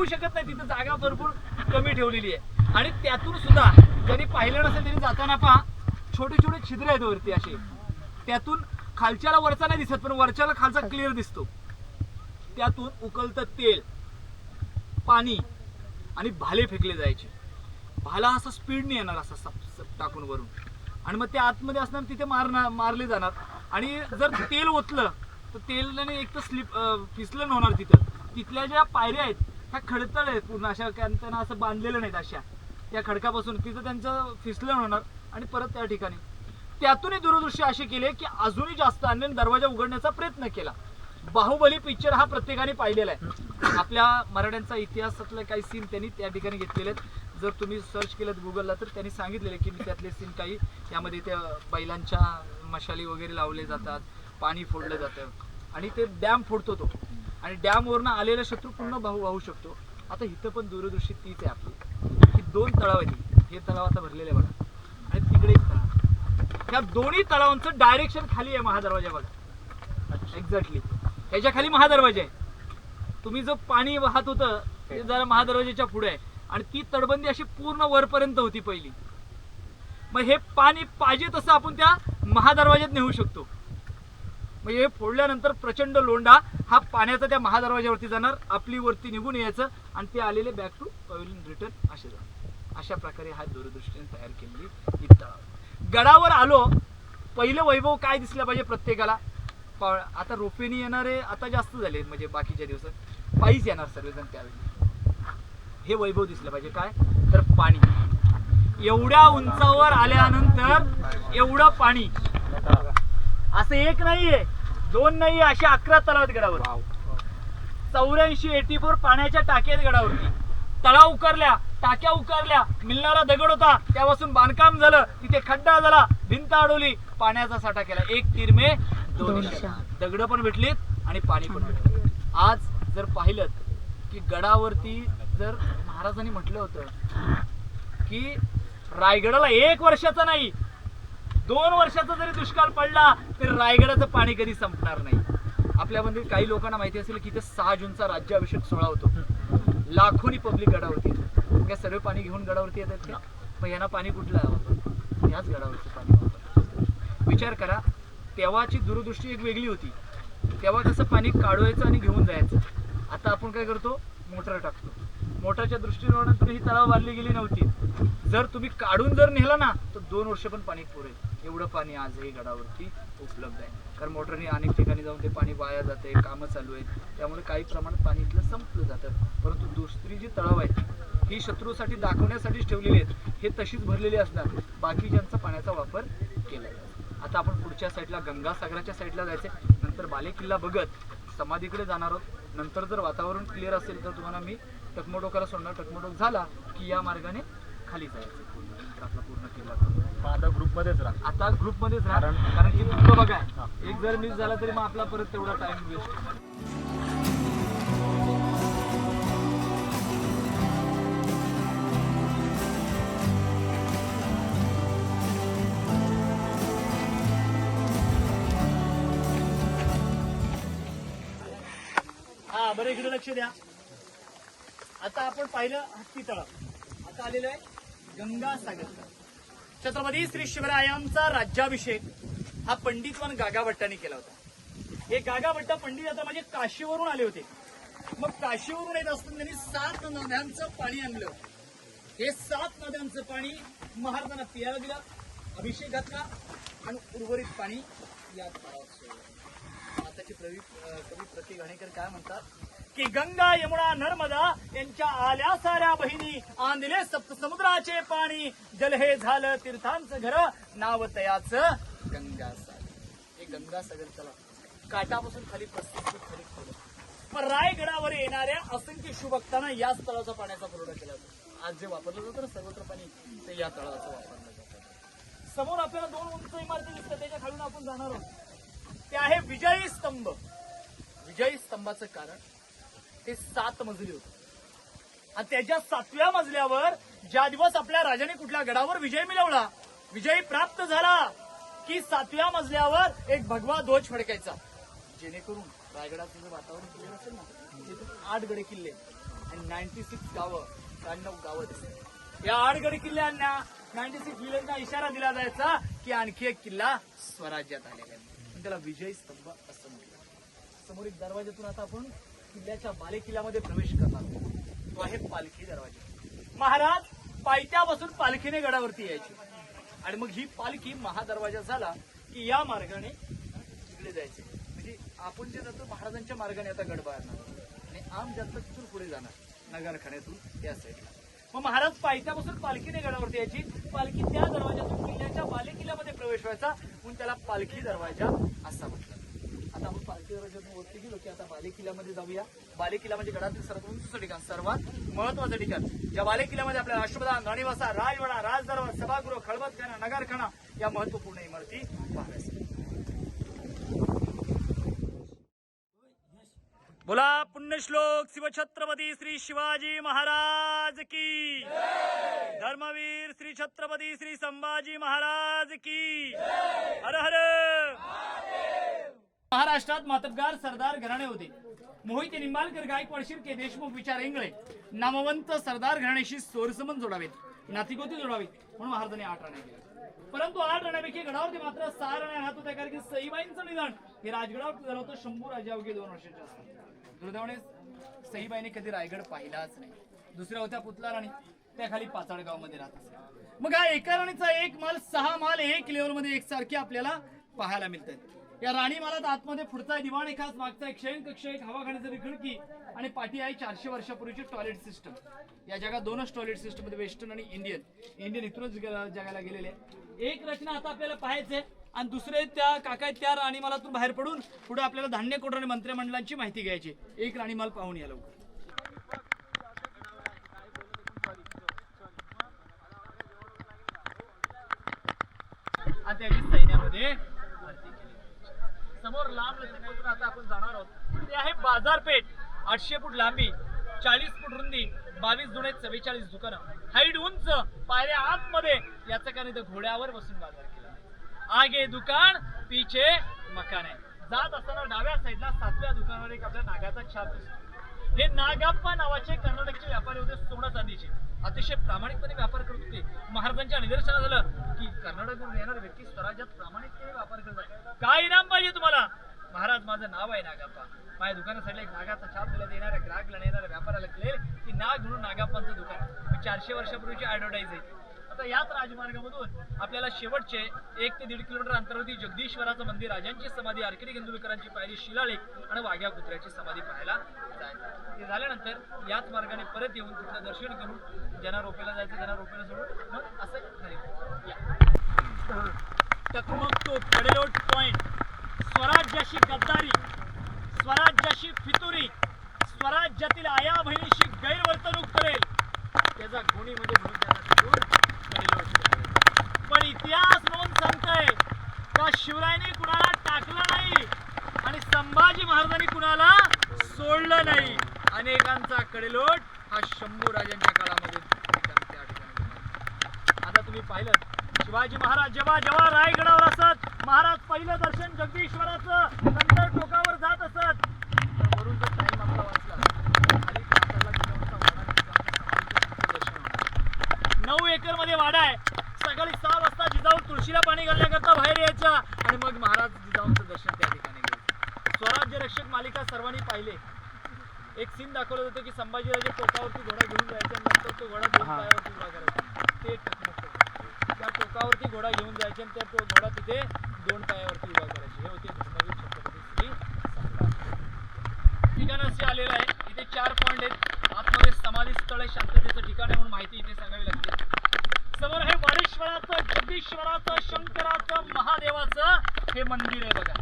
जाऊ शकत नाही. तिथं जागा भरपूर कमी ठेवलेली आहे. आणि त्यातून सुद्धा ज्यांनी पाहिलं नसेल तरी जाताना पहा छोटे छोटे छिद्र आहेत वरती असे. त्यातून खालच्याला वरचा नाही दिसत पण वरच्याला खालचा क्लिअर दिसतो. त्यातून उकलतं तेल पाणी आणि भाले फेकले जायचे. भाला असा स्पीडने येणार असा सप सप टाकून वरून. आणि मग ते आतमध्ये असणार तिथे मारणार मारले जाणार. आणि जर तेल ओतलं तर तेलाने एक तर स्लिप फिसलन होणार तिथं. तिथल्या ज्या पायऱ्या आहेत ह्या खडतळ आहेत पूर्ण अशा त्यांना असं बांधलेलं नाहीत अशा. त्या खडकापासून तिथं त्यांचं फिसलन होणार आणि परत त्या ठिकाणी. त्यातूनही दूरदृश्य असे केले की अजूनही जास्त अन्य दरवाजा उघडण्याचा प्रयत्न केला. बाहुबली पिक्चर हा प्रत्येकाने पाहिलेला आहे. आपल्या मराठ्यांचा इतिहासातले काही सीन त्यांनी त्या ठिकाणी घेतलेले आहेत. जर तुम्ही सर्च केलं गुगलला तर त्यांनी सांगितलेले की मी त्यातले सीन काही यामध्ये त्या बैलांच्या मशाली वगैरे लावले जातात पाणी फोडलं जातं. आणि ते डॅम फोडतो तो. आणि डॅमवरनं आलेला शत्रू पुन्हा भाऊ वाहू शकतो. आता इथं पण दूरदृष्टी तीच आहे आपली. ही दोन तळाव आहेत हे. तलाव आता भरलेले बघा. आणि तिकडे एक तलाव. ह्या दोन्ही तलावांचं डायरेक्शन खाली आहे महादरवाजा बघा. एक्झॅक्टली त्याच्याखाली महादरवाजा आहे. तुम्ही जो पाणी वाहत होतं ते जरा महादरवाजाच्या पुढे आहे. आणि ती तटबंदी अशी पूर्ण वरपर्यंत होती पहिली. मग हे पाणी पाहिजे तसं आपण त्या महादरवाज्यात नेऊ शकतो. मग हे फोडल्यानंतर प्रचंड लोंढा हा पाण्याचा त्या महादरवाज्यावरती जाणार आपली वरती निघून यायचं आणि ते आलेले बॅक टू पवेलियन रिटर्न असे जाणार. अशा प्रकारे हा दूरदृष्टीने तयार केलेली ही तळाव. गडावर आलो पहिलं वैभव काय दिसलं पाहिजे प्रत्येकाला? आता रोपेनी येणारे आता जास्त झाले म्हणजे बाकीच्या दिवसात. पायीच येणार सर्वजण त्यावेळी. हे वैभव दिसलं पाहिजे. काय? तर पाणी. एवढ्या उंचावर आल्यानंतर एवढं पाणी. असं एक नाहीये. दोन नाहीये असे अकरा तलाव आहेत गडावर चौऱ्याऐंशी एटी फोर पाण्याच्या टाक्या आहेत गडावरती. तळाव उकारल्या टाक्या उकारल्या मिलणारा दगड होता. त्यापासून बांधकाम झालं तिथे खड्डा झाला भिंत अडवली पाण्याचा साठा केला. एक तिरमे दोन दगड पण भेटलीत आणि पाणी पण भेटलं. आज जर पाहिलं की गडावरती जर महाराजांनी म्हटलं होतं की रायगडाला एक वर्षाचा नाही दोन वर्षाचा जरी दुष्काळ पडला तरी रायगडाचं पाणी कधी संपणार नाही. आपल्यामध्ये काही लोकांना माहिती असेल की इथे सहा जूनचा राज्याभिषेक सोहळा होतो. लाखोनी पब्लिक गडावरती येतात काय सर्व पाणी घेऊन गडावरती येतात का? मग यांना पाणी कुठलं हवं ह्याच गडावरचं पाणी विचार करा तेव्हाची दूरदृष्टी एक वेगळी होती. तेव्हा कसं पाणी काढवायचं आणि घेऊन जायचं. आता आपण काय करतो? मोटर टाकतो. मोटरच्या दृष्टीकोनातून ही तलाव बांधली गेली नव्हती. जर तुम्ही काढून जर नेला ना तर दोन वर्ष पण पाणी पुरेल. एवढं पाणी आजही गडावरती उपलब्ध आहे. कारण मोटरने अनेक ठिकाणी जाऊन ते पाणी वाया जाते कामं चालू आहेत. त्यामुळे काही प्रमाणात पाणी इथलं संपलं जातं. परंतु दुसरी जी तळाव आहेत ही शत्रूसाठी दाखवण्यासाठीच ठेवलेली आहेत हे तशीच भरलेली असणार. बाकी ज्यांचा पाण्याचा वापर केला जातो आता आपण पुढच्या साईडला गंगासागराच्या साईडला जायचं नंतर बालेकिल्ला बघत समाधीकडे जाणार आहोत. नंतर जर वातावरण क्लिअर असेल तर तुम्हाला मी टकमोटोकाला सोडणार. टकमोटोक झाला की या मार्गाने खाली जायचं पूर्ण. घरातला पूर्ण मग आता ग्रुपमध्येच राहा. आता ग्रुपमध्येच राहा. कारण- की तुमचं बघा एक जर मिस झाला तरी मग आपला परत तेवढा टाइम वेस्ट होणार. हा बरं इकडे लक्ष द्या. आता आपण पाहिलं हत्ती तळप आता आलेलं आहे गंगासागर. छत्रपती श्री शिवरायांचा राज्याभिषेक हा पंडितवन गागाभट्टांनी केला होता. हे गागाभट्टा पंडित आता म्हणजे काशीवरून आले होते. मग काशीवरून येत असताना त्यांनी सात नद्यांचं पाणी आणलं. हे सात नद्यांचं पाणी महाराजांना पियाला दिलं अभिषेक घातला आणि उर्वरित पाणी या तळावात सोडलं. आताचे प्रवी कवी प्रती घाणेकर काय म्हणतात? की गंगा यमुना नर्मदा यांच्या आल्या साऱ्या बहिणी आंधले सप्त समुद्राचे पाणी. जल हे झालं तीर्थांचं घर नाव तयाचं गंगासागर. हे गंगासागर चला. काटापासून खाली पस्तीस फूट खाली खोल पण रायगडावर येणाऱ्या असंख्य शिवभक्तांना याच तळाचा पाण्याचा पुरवठा केला जातो. आज जे वापरलं जातं ना सर्वत्र पाणी ते या तळाचं वापरलं जातं. समोर आपल्याला दोन उंच इमारती दिसतात त्याच्या खालून आपण जाणार आहोत. ते आहे विजयी स्तंभ. विजयी स्तंभाचं कारण ते सात मजली होतं. आणि त्याच्या सातव्या मजल्यावर ज्या दिवस आपल्या राजाने कुठल्या गडावर विजय मिळवला विजय प्राप्त झाला की सातव्या मजल्यावर एक भगवा ध्वज फडकायचा. जेणेकरून रायगडाचं जे वातावरण क्लिअर असेल ना तिथून आठ गडे किल्ले आणि नाईन्टी सिक्स गावं त्र्याण्णव गावं दिसतात या आठ गडे किल्ल्यांना नाईन्टी सिक्स विलेजना इशारा दिला जायचा की आणखी एक किल्ला स्वराज्यात आलेला आहे. त्याला विजय स्तंभ असं म्हटलं समोर एक दरवाज्यातून आता आपण किल्ल्याच्या बालेकिल्ल्यामध्ये प्रवेश करणार तो आहे पालखी दरवाजा. महाराज पायथ्यापासून पालखीने गडावरती यायची. आणि मग ही पालखी महादरवाजा झाला की या मार्गाने तिकडे जायचे. म्हणजे आपण जे जातो महाराजांच्या मार्गाने आता गड बाळणार आणि आम जनता तिथून पुढे जाणार नगरखान्यातून त्या साईडला मग महाराज पायथ्यापासून पालखीने गडावरती यायची. पालखी त्या दरवाजातून किल्ल्याच्या बाले किल्ल्यामध्ये प्रवेश व्हायचा. म्हणून त्याला पालखी दरवाजा असा म्हटलं आता आपण पालखी दरवाजातून वरती गेलो की आता बाले किल्ल्यामध्ये जाऊया. बाले किल्ला म्हणजे गडातील सर्वात उंच ठिकाण सर्वात महत्वाचं ठिकाण. या बाले किल्ल्यामध्ये आपल्याला राष्ट्रप्रधान राणीवासा राजवाडा राजदरबार सभागृह खळबतखाना नगरखाना या महत्त्वपूर्ण इमारती पाहाव्यास बोला पुण्यश्लोक शिवछत्रपती श्री शिवाजी महाराज की. धर्मवीर श्री छत्रपती श्री संभाजी महाराज की. हर हर. महाराष्ट्रात मातबगार सरदार घराणे होते. मोहिते निंबाळकर गायकवाड शिर्के देशमुख विचार इंगळे नामवंत सरदार घराण्याशी सोरसमन जोडावेत. नातिगोती जोडावेत. म्हणून महाराजांनी आठ राण्या केल्या. परंतु आठ राण्यापैकी गडावरती मात्र सहा राण्या राहत होत्या कारण की सईबाईंचं निधन हे राजगडावर झालं होतं शंभू राजा अवघे दोन वर्षाच्या असतात दुर्दैवाने सईबाईने कधी रायगड पाहिलाच नाही. दुसऱ्या होत्या पुतला राणी त्या खाली पाचाळगावमध्ये राहत असते मग हा एका राणीचा एक माल सहा माल एक लेवलमध्ये एकसारखे आपल्याला पाहायला मिळतात. या राणीमालात आतमध्ये पुढचा दिवाण एकाच खास मागचा एक शयन कक्ष एक हवा खाण्याची खिडकी आणि पाठी आहे चारशे वर्षापूर्वीची टॉयलेट सिस्टम या जगात दोनच टॉयलेट सिस्टममध्ये वेस्टर्न आणि इंडियन इंडियन इथूनच जगाला गेलेले. एक रचना आता आपल्याला पाहायचंय आणि दुसरे त्या काका त्या राणीमालातून बाहेर पडून पुढे आपल्याला धान्य कोटर आणि मंत्रिमंडळांची माहिती घ्यायची. एक राणीमाल पाहून या लवकर. आणि सैन्यामध्ये समोर लांब रस्त्यातून आता आपण जाणार आहोत. ते आहे बाजारपेठ आठशे फूट लांबी चाळीस फूट रुंदी बावीस जुने चव्वेचाळीस दुकानं. हाईट उंच पायऱ्या आतमध्ये याचं कारण इथं घोड्यावर बसून बाजार केला आगे दुकान पीछे मकान. आहे जात असताना डाव्या साईडला सातव्या दुकानावर एक आपल्या नागाचा छाप दिसतो. हे नागाप्पा नावाचे कर्नाटकचे व्यापारी होते सोनं चांदीचे. अतिशय प्रामाणिकपणे व्यापार करत होते. महाराजांच्या निदर्शनात झालं की कर्नाटकवरून येणार व्यक्ती स्वराज्यात प्रामाणिकपणे व्यापार करत आहे काय इनाम पाहिजे तुम्हाला? महाराज माझं नाव आहे नागाप्पा. माझ्या दुकानासाठी एक नागाचा छाप दिला. येणाऱ्या ग्राहकला येणाऱ्या व्यापाराला कळेल की नाग म्हणून नागाप्पांचं दुकान आहे. चारशे वर्षापूर्वीची ॲडव्हर्टाईज आहे. आता याच राजमार्गामधून आपल्याला शेवटचे एक ते दीड किलोमीटर अंतरावरती जगदीश्वराचं मंदिर राजांची समाधी आर्किडी गेंदुलकरांची पायरी शिलालेख आणि वाघ्या कुत्र्याची समाधी पाहायला जायचं. ते झाल्यानंतर याच मार्गाने परत येऊन तिथलं दर्शन करून ज्यांना रोपेला जायचं त्यांना रोपेला सोडून मग असं खाली या. तो कडेलोट पॉइंट स्वराज्याशी गद्दारी स्वराज्याशी फितुरी स्वराज्यातील आया बहिणीशी गैरवर्तणूक करेल. त्याचा गुणीमध्ये म्हणून त्याला पण इतिहास नोंद सांगतय का शिवरायने कुणाला टाकलं नाही आणि संभाजी महाराजांनी कुणाला सोडलं नाही? अनेकांचा कडेलोट हा शंभू राजांच्या काळामध्ये त्या ठिकाणी आता तुम्ही पाहिलं शिवाजी महाराज जेव्हा जेव्हा रायगडावर असत महाराज पहिलं दर्शन जगदीश्वराचं नंतर टोकावर जात असत. मध्ये वाडा आहे. सकाळी सहा वाजता जिजाऊ तुळशीला पाणी घालण्याकरता बाहेर यायच्या आणि मग महाराज जिजाऊंचं दर्शन त्या ठिकाणी घ्यायचं स्वराज्य रक्षक मालिका सर्वांनी पाहिले. एक सीन दाखवलं होतं की संभाजीराजे टोकावरती घोडा घेऊन जायचा नंतर तो घोडा उभा करायचा. ते त्या टोकावरती घोडा घेऊन जायचे आणि त्या घोडा तिथे दोन पायावरती उभा करायचे. हे होते धर्मवीर छत्रपती श्री ठिकाण असे आलेलं आहे. इथे चार पॉईंट आहेत. आतमध्ये समाधी स्थळ आहे. शांततेचं ठिकाण आहे म्हणून माहिती इथे सांगावी समोर हे वाडेश्वराचं जगदीश्वराचं शंकराचं महादेवाचं हे मंदिर आहे बघा.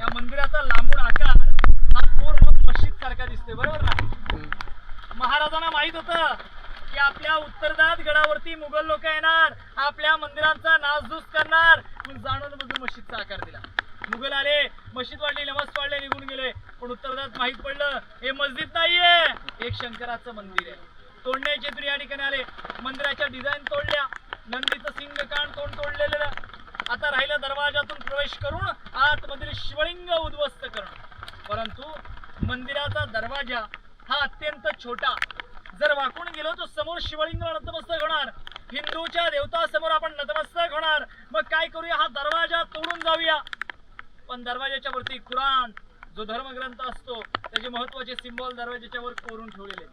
या मंदिराचा लांबून आकार हा पूर्ण मशीद सारखा दिसतोय बरोबर ना? महाराजांना माहीत होतं की आपल्या उत्तरदात गडावरती मुघल लोक येणार आपल्या मंदिरांचा नासधूस करणार. म्हणून जाणून बघून मशीदचा आकार दिला. मुघल आले मशीद वाढली नमाज वाढले निघून गेले. पण उत्तरदात माहीत पडलं हे मस्जिद नाहीये एक शंकराचं मंदिर आहे. तोडण्याचे तरी या ठिकाणी आले. मंदिराच्या डिझाईन तोडल्या. नंदीचं सिंग कान तोंड तोडलेलं? आता राहिलं दरवाजातून प्रवेश करून आतमधील शिवलिंग उद्ध्वस्त करणं. परंतु मंदिराचा दरवाजा हा अत्यंत छोटा. जर वाकून गेलो तर समोर शिवलिंग नतमस्तक होणार. हिंदूच्या देवता समोर आपण नतमस्तक होणार. मग काय करूया? हा दरवाजा तोडून जाऊया. पण दरवाजाच्या वरती कुराण जो धर्मग्रंथ असतो त्याचे महत्त्वाचे सिम्बॉल दरवाजाच्या वर कोरून ठेवलेले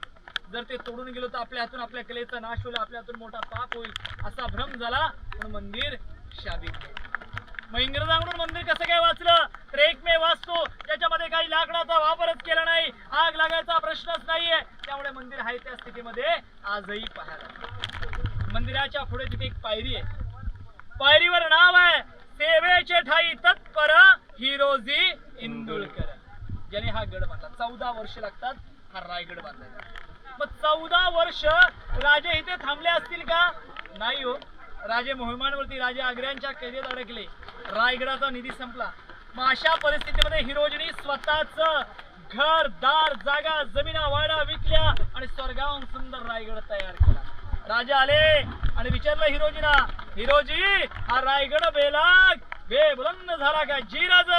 जर ते तोडून गेलो तर आपल्या हातून आपल्या कलेचा नाश होईल आपल्या हातून मोठा पाप होईल असा भ्रम झाला. पण मंदिर शाबित मग इंग्रजांकडून मंदिर कसं काय वाचलं? तर एकमेव वाचतो त्याच्यामध्ये काही लाकडाचा वापरच केला नाही आग लागायचा प्रश्नच नाहीये. त्यामुळे मंदिर आहे त्या स्थितीमध्ये आजही पाहायला मंदिराच्या पुढे तिथे एक पायरी आहे. पायरीवर नाव आहे सेवेचे ठाई तत्पर हिरोजी इंदुलकर. ज्याने हा गड बांधला. चौदा वर्ष लागतात हा रायगड बांधायला. मग चौदा वर्ष राजे इथे थांबले असतील का? नाही हो. राजे मोहिमांवरती राजे आग्र्यांच्या कैदेत अडकले. रायगडाचा निधी संपला. मग अशा परिस्थितीमध्ये हिरोजनी स्वतःच घर दार जागा जमिना वाडा विकल्या आणि स्वर्गाहून सुंदर रायगड तयार केला. राजा आले आणि विचारलं हिरोजीना हिरोजी हा रायगड बेलाग बे बुलंद झाला का? जी राज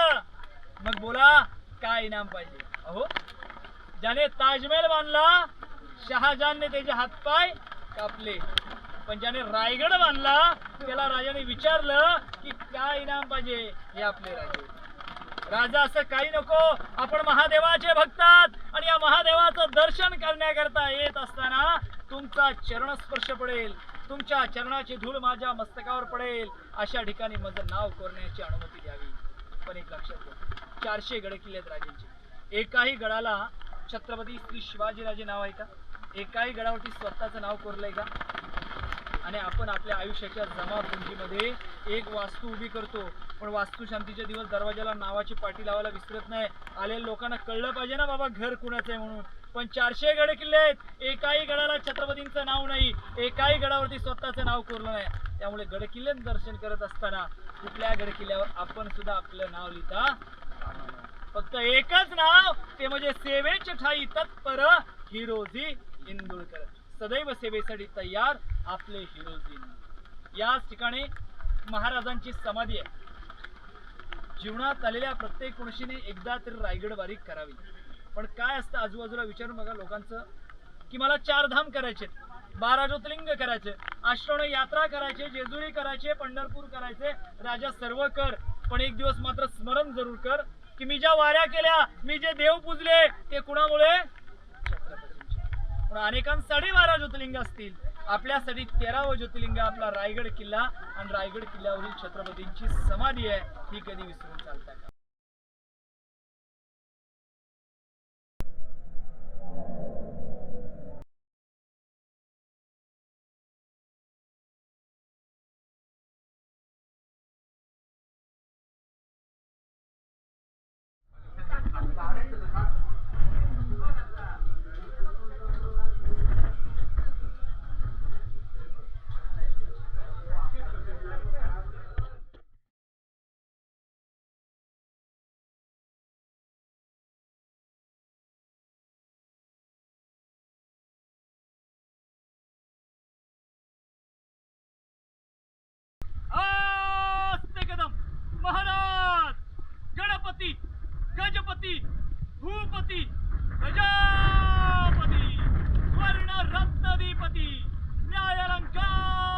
मग बोला काय इनाम पाहिजे? अहो ज्याने ताजमहल बांधला शहाजहानने त्याचे हातपाय कापले. पण ज्याने रायगड बांधला त्याला राजाने विचारलं की काय इनाम पाहिजे? हे आपले राजे. राजा असं काही नको. आपण महादेवाचे भक्तात आणि या महादेवाचं दर्शन करण्याकरता येत असताना तुमचा चरणस्पर्श पडेल. तुमच्या चरणाची धूळ माझ्या मस्तकावर पडेल. अशा ठिकाणी माझं नाव करण्याची अनुमती द्यावी. पण एक लक्षात घ्या चारशे गड किल्ले आहेत राजांचे. एकाही गडाला छत्रपती श्री शिवाजीराजे नाव आहे का? एकाही गडावरती स्वतःचं नाव कोरलंय का? आणि आपण आपल्या आयुष्याच्या जमापुंजीमध्ये एक वास्तू उभी करतो. पण वास्तुशांतीचे दिवस दरवाजाला नावाची पाटी लावायला विसरत नाही. आलेल्या लोकांना कळलं पाहिजे ना बाबा घर कुणाचं आहे म्हणून. पण चारशे गड किल्ले आहेत. एकाही गडाला छत्रपतींचं नाव नाही. एकाही गडावरती स्वतःचं नाव कोरलं नाही. त्यामुळे गड दर्शन करत असताना कुठल्या गड किल्ल्यावर आपण सुद्धा आपलं नाव लिहिता फक्त एकच नाव ते म्हणजे सेवेचे ठाई तत्पर हिरोजी इंदुळकर. सदैव सेवेसाठी तयार आपले हिरोजी. याच ठिकाणी महाराजांची समाधी आहे. जीवनात आलेल्या प्रत्येक कुणशीने एकदा तरी रायगड बारीक करावी. पण काय असतं आजूबाजूला विचारून बघा लोकांचं की मला चार धाम करायचे बारा ज्योतिर्लिंग करायचे आश्रवण यात्रा करायचे जेजुरी करायचे पंढरपूर करायचे राजा सर्व कर पण एक दिवस मात्र स्मरण जरूर कर की मी ज्या वाऱ्या केल्या मी जे देव पूजले ते कुणामुळे? छत्रपतींच्या. पण अनेकांसाठी बारा ज्योतिर्लिंग असतील. आपल्यासाठी तेरावं ज्योतिर्लिंग आपला रायगड किल्ला. आणि रायगड किल्ल्यावरील छत्रपतींची समाधी आहे ही कधी विसरून चालता भूपती भूपती प्रजापती स्वर्ण रत्नदीपती न्यायालंकार